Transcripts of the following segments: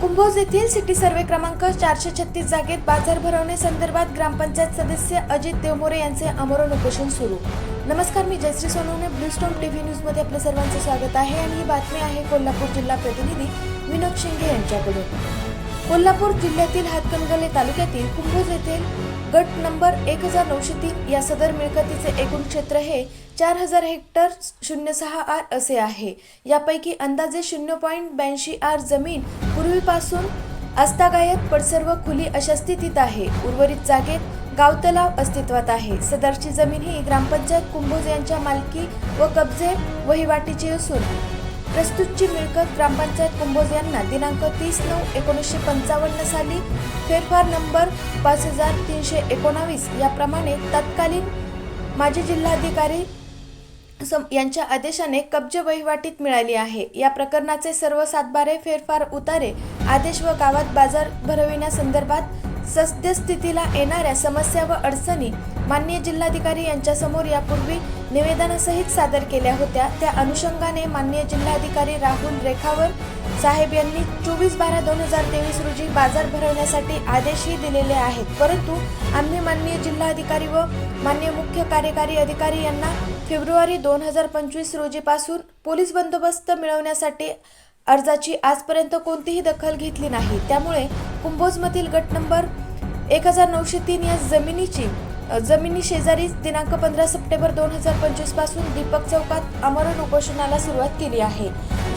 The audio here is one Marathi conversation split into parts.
कुंभोज येथील सिटी सर्वे क्रमांक चारशे छत्तीस जागेत बाजार भरवणे संदर्भात ग्रामपंचायत सदस्य अजित देवमोरे यांचे अमरण उपोषण सुरू. नमस्कार मी जयश्री सोनवणे. ब्लूस्टोन टीव्ही न्यूजमध्ये आपलं सर्वांचं स्वागत आहे आणि ही बातमी आहे कोल्हापूर जिल्हा प्रतिनिधी विनोद शिंगे यांच्याकडून. कोल्हापूर जिल्ह्यातील हातकणंगले तालुक्यातील कुंभोज येथील गट नंबर एक हजार नऊशे तीन या सदर मिळकतीचे एकूण क्षेत्र हे चार हजार हेक्टर शून्य सहा आर असे आहे. यापैकी अंदाजे शून्य पॉईंट ब्याऐंशी आर जमीन पूर्वीपासून आस्तागायत पडसर्व खुली अशा स्थितीत आहे. उर्वरित जागेत गावतलाव अस्तित्वात आहे. सदरची जमीन ही ग्रामपंचायत कुंभोज यांच्या मालकी व कब्जे वहिवाटीची असून प्रस्तुतची मिळकत ग्रामपंचायत कुंभोज यांना दिनांक तीस नऊ एकोणीसशे पंचावन्न साली फेरफार नंबर पाच हजार तीनशे एकोणावीस याप्रमाणे तत्कालीन माजी जिल्हाधिकारी सम यांच्या आदेशाने कब्ज वहिवाटीत मिळाली आहे. या प्रकरणाचे सर्व सातबारे फेरफार उतारे आदेश व गावात बाजार भरविण्यासंदर्भात सद्यस्थितीला येणाऱ्या समस्या व अडचणी माननीय जिल्हाधिकारी यांच्यासमोर यापूर्वी निवेदनासहित सादर केल्या होत्या. त्या अनुषंगाने माननीय जिल्हाधिकारी राहुल रेखावर साहेब यांनी चोवीस बारा दोन हजार तेवीस रोजी बाजार भरवण्यासाठी आदेशही दिलेले आहेत. परंतु आम्ही माननीय जिल्हाधिकारी व मान्य मुख्य कार्यकारी अधिकारी यांना फेब्रुवारी दोन हजार पंचवीस रोजीपासून पोलीस बंदोबस्त मिळवण्यासाठी अर्जाची आजपर्यंत कोणतीही दखल घेतली नाही. त्यामुळे कुंभोजमधील गट नंबर एक हजार नऊशे तीन या जमिनीची जमिनी शेजारीच दिनांक पंधरा सप्टेंबर दोन हजार पंचवीसपासून दीपक चौकात आमरण उपोषणाला सुरुवात केली आहे.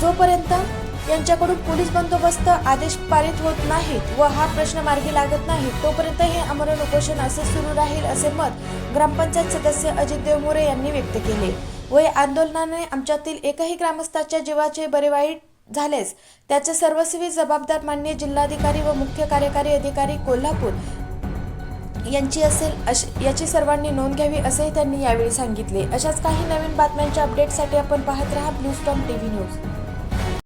जोपर्यंत यांच्याकडून पोलीस बंदोबस्त आदेश पारित होत नाहीत व हा प्रश्न मार्गी लागत नाही तोपर्यंत हे आमरण उपोषण असे सुरू राहील असे मत ग्रामपंचायत सदस्य अजित देवमोरे यांनी व्यक्त केले. व या आंदोलनाने आमच्यातील एकही ग्रामस्थाच्या जीवाचे बरे वाईट झालेच. त्याचे सर्वस्वी जबाबदार माननीय जिल्हाधिकारी व मुख्य कार्यकारी अधिकारी कोल्हापूर यांची असेल अश याची सर्वांनी नोंद घ्यावी असेही त्यांनी यावेळी सांगितले. अशाच काही नवीन बातम्यांच्या अपडेटसाठी आपण पाहत राहा blue storm T V news